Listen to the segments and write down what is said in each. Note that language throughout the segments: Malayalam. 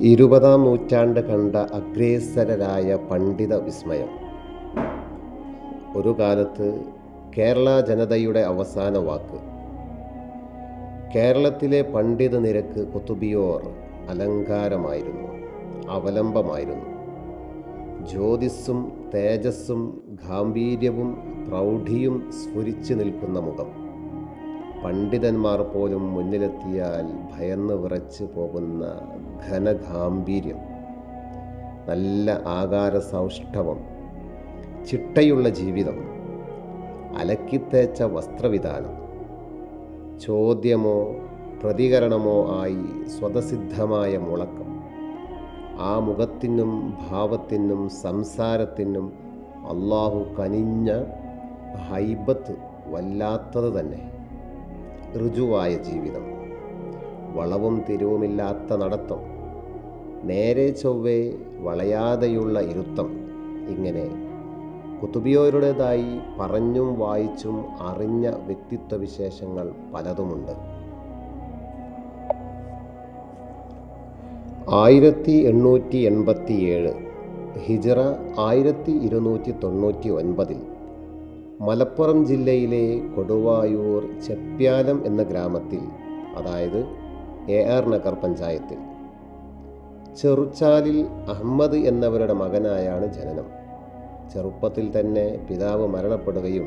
ഇരുപതാം നൂറ്റാണ്ട് കണ്ട അഗ്രേസരരായ പണ്ഡിത വിസ്മയം. ഒരു കാലത്ത് കേരള ജനതയുടെ അവസാന വാക്ക്. കേരളത്തിലെ പണ്ഡിത നിരക്ക് കൊത്തുബിയോർ അലങ്കാരമായിരുന്നു അവലംബമായിരുന്നു. ജ്യോതിസ്സും തേജസ്സും ഗാംഭീര്യവും പ്രൗഢിയും സ്ഫുരിച്ചു നിൽക്കുന്ന മുഖം. പണ്ഡിതന്മാർ പോലും മുന്നിലെത്തിയാൽ ഭയന്ന് വിറച്ച് പോകുന്ന ഘനഗാംഭീര്യം നല്ല ആകാര സൗഷ്ഠവം ചിട്ടയുള്ള ജീവിതം അലക്കിത്തേച്ച വസ്ത്രവിധാനം ചോദ്യമോ പ്രതികരണമോ ആയി സ്വതസിദ്ധമായ മുളക്കം ആ മുഖത്തിനും ഭാവത്തിനും സംസാരത്തിനും അള്ളാഹു കനിഞ്ഞ ഹൈബത്ത് വല്ലാത്തത് തന്നെ. ഋജുവായ ജീവിതം. വളവും തിരിവുമില്ലാത്ത നടത്തം. നേരെ ചൊവ്വേ വളയാതെയുള്ള ഇരുത്തം. ഇങ്ങനെ കുത്തുബിയോരുടേതായി പറഞ്ഞും വായിച്ചും അറിഞ്ഞ വ്യക്തിത്വ വിശേഷങ്ങൾ പലതുമുണ്ട്. ആയിരത്തി എണ്ണൂറ്റി എൺപത്തിയേഴ് ഹിജറ ആയിരത്തി ഇരുന്നൂറ്റി തൊണ്ണൂറ്റി ഒൻപതിൽ മലപ്പുറം ജില്ലയിലെ കൊടുവായൂർ ചെപ്പ്യാലം എന്ന ഗ്രാമത്തിൽ അതായത് എ ആർ നഗർ പഞ്ചായത്തിൽ. ചെറുച്ചാലിൽ അഹമ്മദ് എന്നവരുടെ മകനായാണ് ജനനം. ചെറുപ്പത്തിൽ തന്നെ പിതാവ് മരണപ്പെടുകയും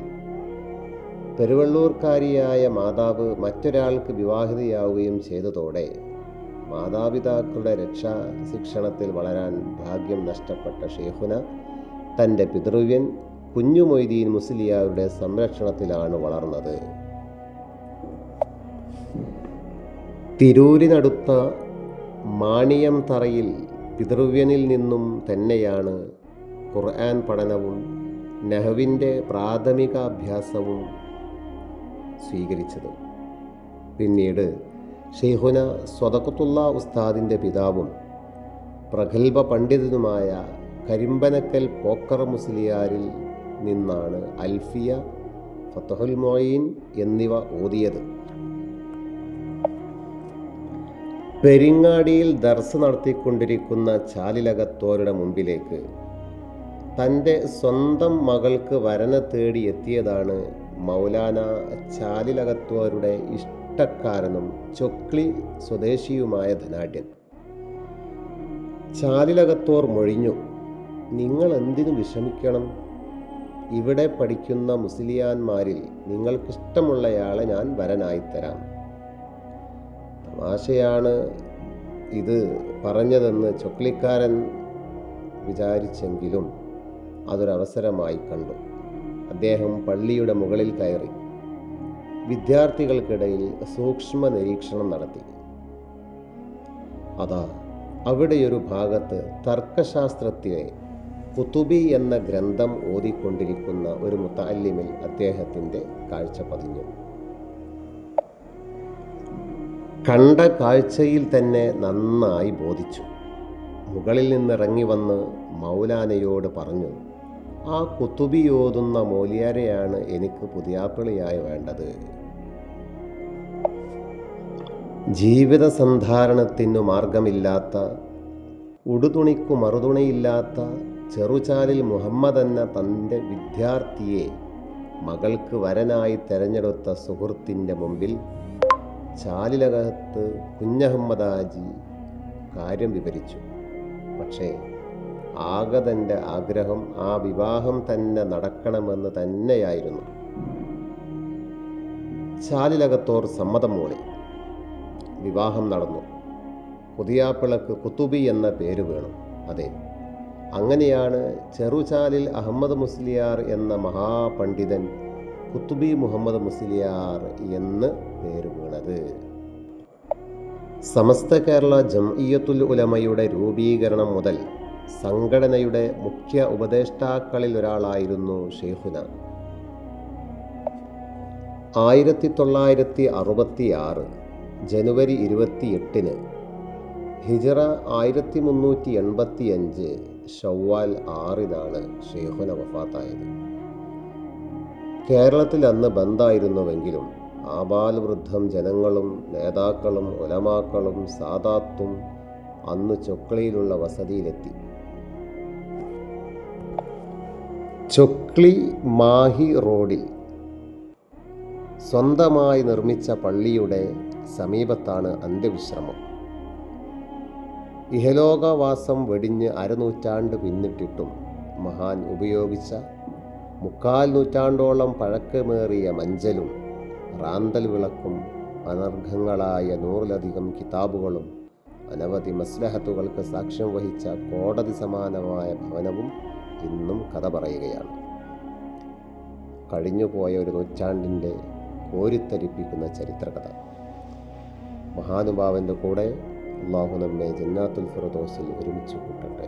പെരുവള്ളൂർക്കാരിയായ മാതാവ് മറ്റൊരാൾക്ക് വിവാഹിതയാവുകയും ചെയ്തതോടെ മാതാപിതാക്കളുടെ രക്ഷാ ശിക്ഷണത്തിൽ വളരാൻ ഭാഗ്യം നഷ്ടപ്പെട്ട ഷേഹുന തന്റെ പിതൃവ്യൻ കുഞ്ഞു മൊയ്തീൻ മുസ്ലിയാരുടെ സംരക്ഷണത്തിലാണ് വളർന്നത്. തിരൂരിനടുത്ത മാണിയം തറയിൽ പിതൃവ്യനിൽ നിന്നും തന്നെയാണ് ഖുർആൻ പഠനവും നെഹവിന്റെ പ്രാഥമികാഭ്യാസവും സ്വീകരിച്ചത്. പിന്നീട് ഷെയ്ഖുന സ്വതക്കത്തുള്ള ഉസ്താദിന്റെ പിതാവും പ്രഗത്ഭ പണ്ഡിതനുമായ കരിമ്പനക്കൽ പോക്കർ മുസ്ലിയാരിൽ നിന്നാണ് അൽഫിയ ഫത്തഹുൽ മൊയ്ൻ എന്നിവ ഓതിയത്. പെരിങ്ങാടിയിൽ ദർസ് നടത്തിക്കൊണ്ടിരിക്കുന്ന ചാലിലകത്തോരുടെ മുമ്പിലേക്ക് തന്റെ സ്വന്തം മകൾക്ക് വരനെ തേടി എത്തിയതാണ് മൗലാന ചാലിലകത്തോരുടെ ഇഷ്ടക്കാരനും ചൊക്ലി സ്വദേശിയുമായ ധനാഢ്യൻ. ചാലിലകത്തോർ മൊഴിഞ്ഞു നിങ്ങൾ എന്തിനു വിഷമിക്കണം? ഇവിടെ പഠിക്കുന്ന മുസ്ലിയാന്മാരിൽ നിങ്ങൾക്കിഷ്ടമുള്ളയാളെ ഞാൻ വരനായി തരാം തമാശയാണ് ഇത് പറഞ്ഞതെന്ന് ചൊക്ലിക്കാരൻ വിചാരിച്ചെങ്കിലും അതൊരവസരമായി കണ്ടു. അദ്ദേഹം പള്ളിയുടെ മുകളിൽ കയറി വിദ്യാർത്ഥികൾക്കിടയിൽ സൂക്ഷ്മ നിരീക്ഷണം നടത്തി. അതാ അവിടെയൊരു ഭാഗത്ത് തർക്കശാസ്ത്രത്തിലെ കുത്തുബി എന്ന ഗ്രന്ഥം ഓതിക്കൊണ്ടിരിക്കുന്ന ഒരു മുത്തല്ലിമിൽ അദ്ദേഹത്തിന്റെ കാഴ്ച പതിഞ്ഞു. കണ്ട കാഴ്ചയിൽ തന്നെ നന്നായി ബോധിച്ചു. മുകളിൽ നിന്നിറങ്ങി വന്ന് മൗലാനയോട് പറഞ്ഞു ആ കുത്തുബിയോതുന്ന മൗലിയാരെയാണ് എനിക്ക് പുതിയാപ്പിളിയായി വേണ്ടത്. ജീവിത സന്ധാരണത്തിനു മാർഗമില്ലാത്ത ഉടുതുണിക്കു മറുതുണിയില്ലാത്ത ചെറുചാലിൽ മുഹമ്മദ് എന്ന തന്റെ വിദ്യാർത്ഥിയെ മകൾക്ക് വരനായി തെരഞ്ഞെടുത്ത സുഹൃത്തിന്റെ മുമ്പിൽ ചാലിലകത്ത് കുഞ്ഞഹമ്മദാജി കാര്യം വിവരിച്ചു. പക്ഷേ ആഗതന്റെ ആഗ്രഹം ആ വിവാഹം തന്നെ നടക്കണമെന്ന് തന്നെയായിരുന്നു. ചാലിലകത്തോർ സമ്മതം മൂളി. വിവാഹം നടന്നു. പുതിയാപ്പിളക്ക് കുത്തുബി എന്ന പേര് വേണം. അതെ അങ്ങനെയാണ് ചെറുചാലിൽ അഹമ്മദ് മുസ്ലിയാർ എന്ന മഹാപണ്ഡിതൻ കുത്തുബി മുഹമ്മദ് മുസ്ലിയാർ എന്ന് പേര് വീണത്. സമസ്ത കേരള ജംഇയത്തുൽ ഉലമയുടെ രൂപീകരണം മുതൽ സംഘടനയുടെ മുഖ്യ ഉപദേഷ്ടാക്കളിൽ ഒരാളായിരുന്നു ഷെയ്ഖുന. ആയിരത്തി തൊള്ളായിരത്തി അറുപത്തി ആറ് ജനുവരി ഇരുപത്തി എട്ടിന് ഹിജറ ആയിരത്തി മുന്നൂറ്റി എൺപത്തി അഞ്ച് ഷവ്വാൽ ആറിനാണ് ഷെയ്ഖുന വഫാത്തായത്. കേരളത്തിൽ അന്ന് ബന്ധായിരുന്നുവെങ്കിലും ആബാലവൃദ്ധം ജനങ്ങളും നേതാക്കളും ഒലമാക്കളും സാദാത്തും അന്ന് ചൊക്ലിയിലുള്ള വസതിയിലെത്തി. ചൊക്ലി മാഹി റോഡിൽ സ്വന്തമായി നിർമ്മിച്ച പള്ളിയുടെ സമീപത്താണ് അന്ത്യവിശ്രമം. ഇഹലോകവാസം വെടിഞ്ഞ് അരനൂറ്റാണ്ട് പിന്നിട്ടിട്ടും മഹാൻ ഉപയോഗിച്ച മുക്കാൽ നൂറ്റാണ്ടോളം പഴക്കമേറിയ മഞ്ചലും റാന്തൽ വിളക്കും അനർഘങ്ങളായ നൂറിലധികം കിതാബുകളും അനവധി മസ്ലഹത്തുകൾക്ക് സാക്ഷ്യം വഹിച്ച കോടതി സമാനമായ ഭവനവും ഇന്നും കഥ പറയുകയാണ്. കഴിഞ്ഞുപോയ ഒരു നൂറ്റാണ്ടിന്റെ കോരിത്തരിപ്പിക്കുന്ന ചരിത്രകഥ. മഹാനുഭാവന്റെ കൂടെ അള്ളാഹു നമ്മെ ജന്നാത്തുൽ ഫിറദോസിൽ ഒരുമിച്ച് കൂട്ടട്ടെ.